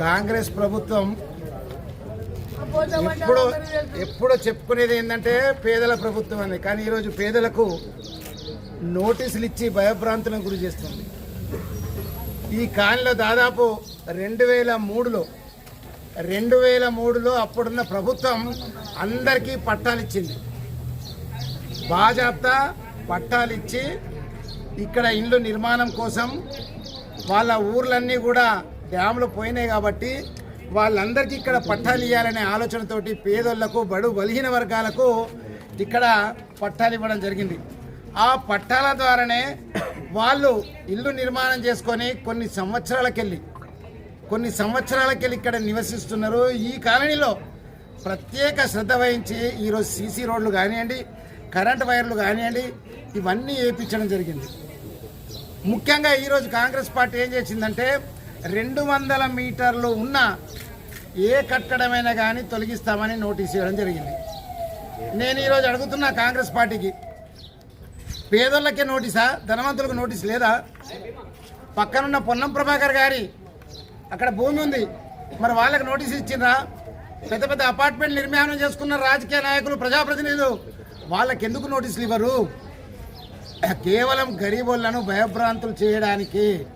కాంగ్రెస్ ప్రభుత్వం ఎప్పుడు ఎప్పుడు చెప్పుకునేది ఏంటంటే పేదల ప్రభుత్వం అని. కానీ ఈరోజు పేదలకు నోటీసులు ఇచ్చి భయభ్రాంతులకు గురి చేస్తుంది. ఈ కాలనీలో దాదాపు రెండు వేల మూడులో రెండు వేల మూడులో అప్పుడున్న ప్రభుత్వం అందరికీ పట్టాలు ఇచ్చింది బాజాప్తా పట్టాలు ఇచ్చి ఇక్కడ ఇండ్లు నిర్మాణం కోసం వాళ్ళ ఊర్లన్నీ కూడా డ్యాములు పోయినాయి కాబట్టి వాళ్ళందరికీ ఇక్కడ పట్టాలు ఇవ్వాలనే ఆలోచనతోటి పేదోళ్ళకు బడు బలహీన వర్గాలకు ఇక్కడ పట్టాలు ఇవ్వడం జరిగింది. ఆ పట్టాల ద్వారానే వాళ్ళు ఇల్లు నిర్మాణం చేసుకొని కొన్ని సంవత్సరాలకెళ్ళి కొన్ని సంవత్సరాలకెళ్ళి ఇక్కడ నివసిస్తున్నారు. ఈ కాలనీలో ప్రత్యేక శ్రద్ధ వహించి ఈరోజు సీసీ రోడ్లు కానివ్వండి కరెంట్ వైర్లు కానివ్వండి ఇవన్నీ వేయించడం జరిగింది. ముఖ్యంగా ఈరోజు కాంగ్రెస్ పార్టీ ఏం చేసిందంటే రెండు వందల మీటర్లు ఉన్న ఏ కట్టడమైనా కానీ తొలగిస్తామని నోటీస్ ఇవ్వడం జరిగింది. నేను ఈరోజు అడుగుతున్నా కాంగ్రెస్ పార్టీకి పేదోళ్ళకే నోటీసా? ధనవంతులకు నోటీస్ లేదా? పక్కనున్న పొన్నం ప్రభాకర్ గారి అక్కడ భూమి ఉంది. మరి వాళ్ళకి నోటీస్ ఇచ్చిండ్రా? పెద్ద పెద్ద అపార్ట్మెంట్ నిర్మాణం చేసుకున్న రాజకీయ నాయకులు ప్రజాప్రతినిధులు వాళ్ళకి ఎందుకు నోటీసులు ఇవ్వరు? కేవలం గరీబులను భయభ్రాంతులు చేయడానికి